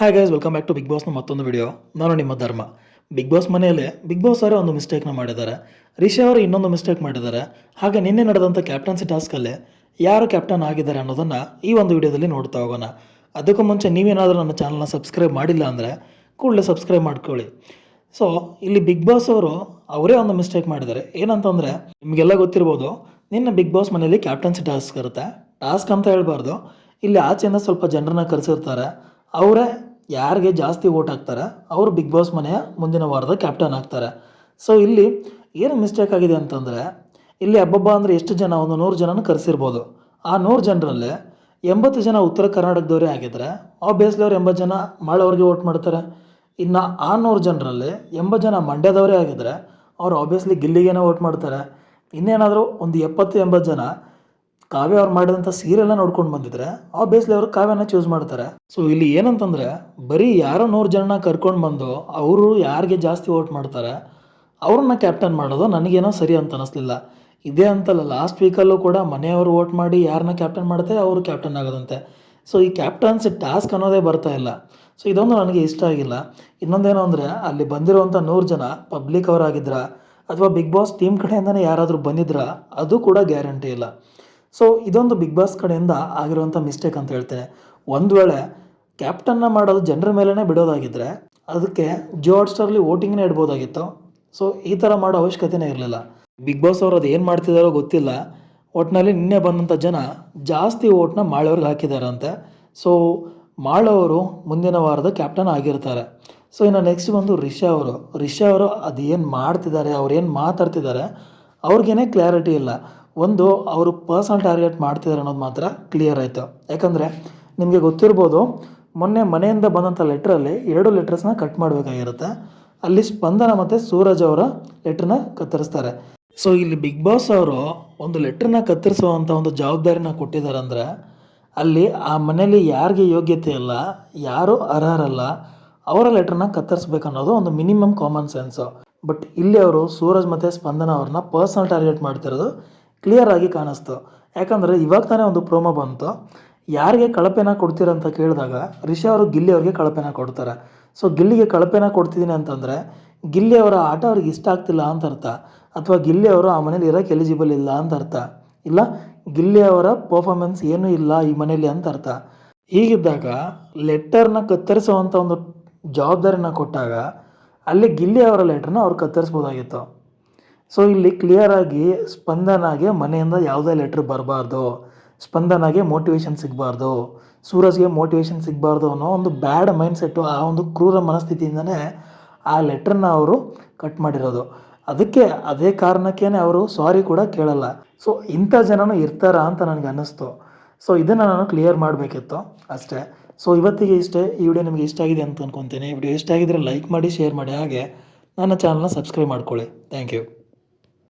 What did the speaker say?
Hi guys welcome back to big ಬಾಸ್ನ ಮತ್ತೊಂದು video ನಾನು ನಿಮ್ಮ ಧರ್ಮ. ಬಿಗ್ ಬಾಸ್ ಮನೆಯಲ್ಲಿ ಬಿಗ್ ಬಾಸ್ ಅವರೇ ಒಂದು ಮಿಸ್ಟೇಕ್ನ ಮಾಡಿದ್ದಾರೆ. ರಿಷಿ ಅವರು ಇನ್ನೊಂದು ಮಿಸ್ಟೇಕ್ ಮಾಡಿದ್ದಾರೆ. ಹಾಗೆ ನಿನ್ನೆ ನಡೆದಂಥ ಕ್ಯಾಪ್ಟನ್ಸಿ ಟಾಸ್ಕಲ್ಲಿ ಯಾರು ಕ್ಯಾಪ್ಟನ್ ಆಗಿದ್ದಾರೆ ಅನ್ನೋದನ್ನು ಈ ಒಂದು ವಿಡಿಯೋದಲ್ಲಿ ನೋಡ್ತಾ ಹೋಗೋಣ. ಅದಕ್ಕೂ ಮುಂಚೆ ನೀವೇನಾದರೂ ನನ್ನ ಚಾನಲ್ನ ಸಬ್ಸ್ಕ್ರೈಬ್ ಮಾಡಿಲ್ಲ ಅಂದರೆ ಕೂಡಲೇ ಸಬ್ಸ್ಕ್ರೈಬ್ ಮಾಡ್ಕೊಳ್ಳಿ. ಸೊ ಇಲ್ಲಿ ಬಿಗ್ ಬಾಸ್ ಅವರು ಅವರೇ ಒಂದು ಮಿಸ್ಟೇಕ್ ಮಾಡಿದ್ದಾರೆ. ಏನಂತಂದರೆ, ನಿಮಗೆಲ್ಲ ಗೊತ್ತಿರ್ಬೋದು, ನಿನ್ನ ಬಿಗ್ ಬಾಸ್ ಮನೆಯಲ್ಲಿ ಕ್ಯಾಪ್ಟನ್ಸಿ ಟಾಸ್ಕ್ ಇರುತ್ತೆ. ಟಾಸ್ಕ್ ಅಂತ ಹೇಳ್ಬಾರ್ದು. ಇಲ್ಲಿ ಆಚೆಯಿಂದ ಸ್ವಲ್ಪ ಜನರನ್ನ ಕರೆಸಿರ್ತಾರೆ. ಅವರೇ ಯಾರಿಗೆ ಜಾಸ್ತಿ ಓಟ್ ಹಾಕ್ತಾರೆ, ಅವರು ಬಿಗ್ ಬಾಸ್ ಮನೆಯ ಮುಂದಿನ ವಾರದ ಕ್ಯಾಪ್ಟನ್ ಆಗ್ತಾರೆ. ಸೊ ಇಲ್ಲಿ ಏನು ಮಿಸ್ಟೇಕ್ ಆಗಿದೆ ಅಂತಂದರೆ, ಇಲ್ಲಿ ಹಬ್ಬಬ್ಬ ಅಂದರೆ ಎಷ್ಟು ಜನ? ಒಂದು ನೂರು ಜನನ ಕರೆಸಿರ್ಬೋದು. ಆ ನೂರು ಜನರಲ್ಲಿ ಎಂಬತ್ತು ಜನ ಉತ್ತರ ಕರ್ನಾಟಕದವರೇ ಆಗಿದ್ರೆ ಆಬ್ವಿಯಸ್ಲಿ ಅವ್ರು ಎಂಬತ್ತು ಜನ ಮಾಳವ್ರಿಗೆ ವೋಟ್ ಮಾಡ್ತಾರೆ. ಇನ್ನು ಆ ನೂರು ಜನರಲ್ಲಿ ಎಂಬತ್ತು ಜನ ಮಂಡ್ಯದವರೇ ಆಗಿದ್ರೆ, ಅವ್ರು ಆಬ್ವಿಯಸ್ಲಿ ಗಿಲ್ಲಿಗೇನೆ ವೋಟ್ ಮಾಡ್ತಾರೆ. ಇನ್ನೇನಾದರೂ ಒಂದು ಎಪ್ಪತ್ತು, ಎಂಬತ್ತು ಜನ ಕಾವ್ಯ ಅವ್ರು ಮಾಡಿದಂಥ ಸೀರಿಯಲ್ನ ನೋಡ್ಕೊಂಡು ಬಂದಿದ್ರೆ ಆಬ್ವಿಯಸ್ಲಿ ಅವರು ಕಾವ್ಯನ ಚೂಸ್ ಮಾಡ್ತಾರೆ. ಸೊ ಇಲ್ಲಿ ಏನಂತಂದರೆ, ಬರೀ ಯಾರೋ ನೂರು ಜನ ಕರ್ಕೊಂಡು ಬಂದು ಅವರು ಯಾರಿಗೆ ಜಾಸ್ತಿ ವೋಟ್ ಮಾಡ್ತಾರೆ, ಅವ್ರನ್ನ ಕ್ಯಾಪ್ಟನ್ ಮಾಡೋದು ನನಗೇನೋ ಸರಿ ಅಂತ ಅನ್ನಿಸ್ಲಿಲ್ಲ ಇದೇ ಅಂತಲ್ಲ ಲಾಸ್ಟ್ ವೀಕಲ್ಲೂ ಕೂಡ ಮನೆಯವರು ವೋಟ್ ಮಾಡಿ ಯಾರನ್ನ ಕ್ಯಾಪ್ಟನ್ ಮಾಡುತ್ತೆ, ಅವರು ಕ್ಯಾಪ್ಟನ್ ಆಗೋದಂತೆ. ಸೊ ಈ ಕ್ಯಾಪ್ಟನ್ಸ್ ಟಾಸ್ಕ್ ಅನ್ನೋದೇ ಬರ್ತಾ ಇಲ್ಲ. ಸೊ ಇದೊಂದು ನನಗೆ ಇಷ್ಟ ಆಗಿಲ್ಲ. ಇನ್ನೊಂದೇನು ಅಂದರೆ, ಅಲ್ಲಿ ಬಂದಿರುವಂಥ ನೂರು ಜನ ಪಬ್ಲಿಕ್ ಅವರಾಗಿದ್ರ, ಅಥವಾ ಬಿಗ್ ಬಾಸ್ ಟೀಮ್ ಕಡೆಯಿಂದನೇ ಯಾರಾದರೂ ಬಂದಿದ್ರಾ, ಅದು ಕೂಡ ಗ್ಯಾರಂಟಿ ಇಲ್ಲ. ಸೊ ಇದೊಂದು ಬಿಗ್ ಬಾಸ್ ಕಡೆಯಿಂದ ಆಗಿರುವಂಥ ಮಿಸ್ಟೇಕ್ ಅಂತ ಹೇಳ್ತೇನೆ. ಒಂದು ವೇಳೆ ಕ್ಯಾಪ್ಟನ್ನ ಮಾಡೋದು ಜನರ ಮೇಲೇ ಬಿಡೋದಾಗಿದ್ದರೆ ಅದಕ್ಕೆ ಜಿಯೋ ಹಾಟ್ಸ್ಟಾರ್ಲಿ ವೋಟಿಂಗ್ನೇ ಇಡ್ಬೋದಾಗಿತ್ತು. ಸೊ ಈ ಥರ ಮಾಡೋ ಅವಶ್ಯಕತೆನೇ ಇರಲಿಲ್ಲ. ಬಿಗ್ ಬಾಸ್ ಅವರು ಅದು ಏನು ಮಾಡ್ತಿದ್ದಾರೋ ಗೊತ್ತಿಲ್ಲ. ಒಟ್ಟಿನಲ್ಲಿ ನಿನ್ನೆ ಬಂದಂಥ ಜನ ಜಾಸ್ತಿ ಓಟ್ನ ಮಾಳವ್ರಿಗೆ ಹಾಕಿದಾರಂತೆ. ಸೊ ಮಾಳವರು ಮುಂದಿನ ವಾರದ ಕ್ಯಾಪ್ಟನ್ ಆಗಿರ್ತಾರೆ. ಸೊ ಇನ್ನು ನೆಕ್ಸ್ಟ್ ಬಂದು ರಿಷಾ ಅವರು. ರಿಷಾ ಅವರು ಅದೇನು ಮಾಡ್ತಿದ್ದಾರೆ, ಅವ್ರು ಏನು ಮಾತಾಡ್ತಿದ್ದಾರೆ, ಅವ್ರಿಗೇನೇ ಕ್ಲಾರಿಟಿ ಇಲ್ಲ. ಒಂದು, ಅವರು ಪರ್ಸನಲ್ ಟಾರ್ಗೆಟ್ ಮಾಡ್ತಿದ್ದಾರೆ ಅನ್ನೋದು ಮಾತ್ರ ಕ್ಲಿಯರ್ ಆಯಿತು. ಯಾಕಂದರೆ ನಿಮಗೆ ಗೊತ್ತಿರ್ಬೋದು, ಮೊನ್ನೆ ಮನೆಯಿಂದ ಬಂದಂಥ ಲೆಟ್ರಲ್ಲಿ ಎರಡು ಲೆಟ್ರಸ್ನ ಕಟ್ ಮಾಡಬೇಕಾಗಿರುತ್ತೆ. ಅಲ್ಲಿ ಸ್ಪಂದನ ಮತ್ತು ಸೂರಜ್ ಅವರ ಲೆಟ್ರನ್ನ ಕತ್ತರಿಸ್ತಾರೆ. ಸೊ ಇಲ್ಲಿ ಬಿಗ್ ಬಾಸ್ ಅವರು ಒಂದು ಲೆಟ್ರನ್ನ ಕತ್ತರಿಸುವಂಥ ಒಂದು ಜವಾಬ್ದಾರಿನ ಕೊಟ್ಟಿದ್ದಾರೆ ಅಂದರೆ, ಅಲ್ಲಿ ಆ ಮನೆಯಲ್ಲಿ ಯಾರಿಗೆ ಯೋಗ್ಯತೆ ಇಲ್ಲ, ಯಾರು ಅರ್ಹರಲ್ಲ, ಅವರ ಲೆಟ್ರನ್ನ ಕತ್ತರಿಸ್ಬೇಕನ್ನೋದು ಒಂದು ಮಿನಿಮಮ್ ಕಾಮನ್ ಸೆನ್ಸು ಬಟ್ ಇಲ್ಲಿ ಅವರು ಸೂರಜ್ ಮತ್ತು ಸ್ಪಂದನ ಅವ್ರನ್ನ ಪರ್ಸನಲ್ ಟಾರ್ಗೆಟ್ ಮಾಡ್ತಿರೋದು ಕ್ಲಿಯರ್ ಆಗಿ ಕಾಣಿಸ್ತು. ಯಾಕಂದರೆ ಇವಾಗ ತಾನೇ ಒಂದು ಪ್ರೋಮೋ ಬಂತು. ಯಾರಿಗೆ ಕಳಪೆನ ಕೊಡ್ತೀರ ಅಂತ ಕೇಳಿದಾಗ ರಿಷಾ ಅವರು ಗಿಲ್ಲಿ ಅವ್ರಿಗೆ ಕಳಪೆನ ಕೊಡ್ತಾರೆ. ಸೊ ಗಿಲ್ಲಿಗೆ ಕಳಪೆನ ಕೊಡ್ತಿದ್ದೀನಿ ಅಂತಂದರೆ, ಗಿಲ್ಲಿ ಅವರ ಆಟ ಅವ್ರಿಗೆ ಇಷ್ಟ ಆಗ್ತಿಲ್ಲ ಅಂತ ಅರ್ಥ. ಅಥವಾ ಗಿಲ್ಲಿ ಅವರು ಆ ಮನೇಲಿ ಇರೋಕ್ಕೆ ಎಲಿಜಿಬಲ್ ಇಲ್ಲ ಅಂತ ಅರ್ಥ. ಇಲ್ಲ, ಗಿಲ್ಲಿ ಅವರ ಪರ್ಫಾರ್ಮೆನ್ಸ್ ಏನೂ ಇಲ್ಲ ಈ ಮನೇಲಿ ಅಂತ ಅರ್ಥ. ಹೀಗಿದ್ದಾಗ ಲೆಟರ್ನ ಕತ್ತರಿಸುವಂಥ ಒಂದು ಜವಾಬ್ದಾರಿನ ಕೊಟ್ಟಾಗ ಅಲ್ಲಿ ಗಿಲ್ಲಿ ಅವರ ಲೆಟ್ರನ್ನ ಅವ್ರು ಕತ್ತರಿಸ್ಬೋದಾಗಿತ್ತು. ಸೊ ಇಲ್ಲಿ ಕ್ಲಿಯರಾಗಿ ಸ್ಪಂದನಾಗೆ ಮನೆಯಿಂದ ಯಾವುದೇ ಲೆಟ್ರ್ ಬರಬಾರ್ದು. ಸ್ಪಂದನಾಗೆ ಮೋಟಿವೇಶನ್ ಸಿಗಬಾರ್ದು. ಸೂರಜ್ಗೆ ಮೋಟಿವೇಶನ್ ಸಿಗಬಾರ್ದು ಅನ್ನೋ ಒಂದು ಬ್ಯಾಡ್ ಮೈಂಡ್ಸೆಟ್ಟು ಆ ಒಂದು ಕ್ರೂರ ಮನಸ್ಥಿತಿಯಿಂದನೇ ಆ ಲೆಟ್ರನ್ನ ಅವರು ಕಟ್ ಮಾಡಿರೋದು. ಅದಕ್ಕೆ ಅದೇ ಕಾರಣಕ್ಕೇ ಅವರು ಸಾರಿ ಕೂಡ ಕೇಳಲ್ಲ. ಸೊ ಇಂಥ ಜನನೂ ಇರ್ತಾರಾ ಅಂತ ನನಗೆ ಅನ್ನಿಸ್ತು. ಸೊ ಇದನ್ನು ನಾನು ಕ್ಲಿಯರ್ ಮಾಡಬೇಕಿತ್ತು ಅಷ್ಟೇ. ಸೊ ಇವತ್ತಿಗೆ ಇಷ್ಟೇ. ಈ ವಿಡಿಯೋ ನಿಮಗೆ ಇಷ್ಟ ಆಗಿದೆ ಅಂತ ಅನ್ಕೊತೀನಿ. ವಿಡಿಯೋ ಇಷ್ಟ ಆಗಿದ್ರೆ ಲೈಕ್ ಮಾಡಿ ಶೇರ್ ಮಾಡಿ. ಹಾಗೆ ನನ್ನ ಚಾನಲ್ನ ಸಬ್ಸ್ಕ್ರೈಬ್ ಮಾಡ್ಕೊಳ್ಳಿ. Thank you